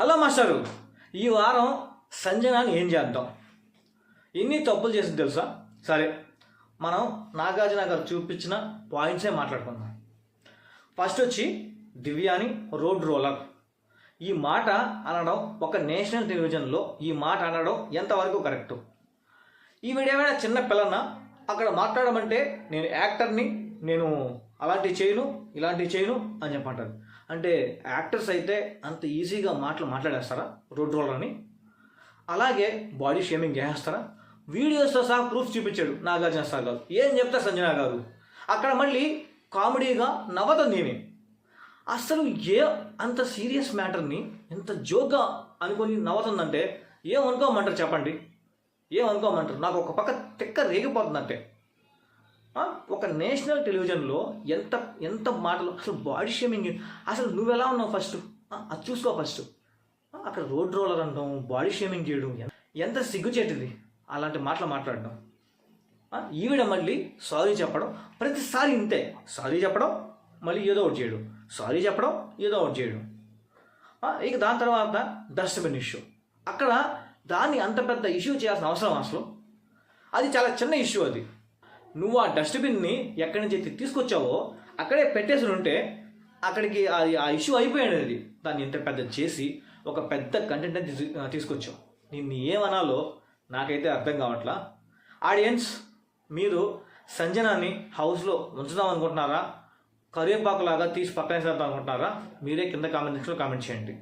Hello మాస్టారు ఈ వారం సంజనాన్ని ఏం చేద్దాం? ఎన్ని తప్పులు చేసింది తెలుసా? సరే మనం నాగార్జున గారు చూపించిన పాయింట్సే మాట్లాడుకుందాం. ఫస్ట్ వచ్చి దివ్యాని రోడ్ రోలర్. ఈ మాట అనడం ఒక నేషనల్ టెలివిజన్లో ఈ మాట అనడం ఎంతవరకు కరెక్టు? ఈవిడేమైనా చిన్న పిల్లన? అక్కడ మాట్లాడమంటే నేను యాక్టర్ని నేను అలాంటివి చేయను ఇలాంటివి చేయను అని చెప్పంటారు. అంటే యాక్టర్స్ అయితే అంత ఈజీగా మాటలు మాట్లాడేస్తారా? రోడ్ రోలర్ అని అలాగే బాడీ షేమింగ్ చేసేస్తారా? వీడియోస్తో సహా ప్రూఫ్ చూపించాడు నాగార్జున సార్ గారు. ఏం చెప్తా సంజన గారు? అక్కడ మళ్ళీ కామెడీగా నవ్వతం నేనే. అసలు ఏ అంత సీరియస్ మ్యాటర్ని ఎంత జోక్గా అనుకొని నవ్వుతుందంటే ఏమనుకోమంటారు చెప్పండి? ఏమనుకోమంటారు? నాకు ఒక పక్క తిక్క రేగిపోతుందంటే. ఆ, ఒక నేషనల్ టెలివిజన్లో ఎంత ఎంత మాటలు అసలు బాడీ షేమింగ్ అసలు నువ్వు ఎలా ఉన్నావు ఫస్ట్ అది చూసుకో ఫస్ట్ అక్కడ రోడ్ రోలర్ అంటాం బాడీ షేమింగ్ చేయడం ఎంత సిగ్గుచేటిది అలాంటి మాటలు మాట్లాడడం. ఈవిడ మళ్ళీ సారీ చెప్పడం ప్రతిసారి ఇంతే. సారీ చెప్పడం మళ్ళీ ఏదో ఒకటి చేయడం. సారీ చెప్పడం ఏదో ఒకటి చేయడం. ఇక దాని తర్వాత డస్ట్బిన్ ఇష్యూ అక్కడ దాన్ని అంత పెద్ద ఇష్యూ చేయాల్సిన అవసరం అసలు. అది చాలా చిన్న ఇష్యూ అది. నువ్వు ఆ డస్ట్బిన్ని ఎక్కడి నుంచి అయితే తీసుకొచ్చావో అక్కడే పెట్టేసి ఉంటే అక్కడికి అది ఆ ఇష్యూ అయిపోయాడు అది. దాన్ని ఇంత పెద్ద చేసి ఒక పెద్ద కంటెంట్ అని తీసుకొచ్చావు. నిన్ను ఏమనాలో నాకైతే అర్థం కావట్లా? ఆడియన్స్ మీరు సంజనాన్ని హౌస్లో ఉంచుదాం అనుకుంటున్నారా? కరివేపాకులాగా తీసి పక్కన అనుకుంటున్నారా? మీరే కింద కామెంట్ సెక్షన్లో కామెంట్ చేయండి.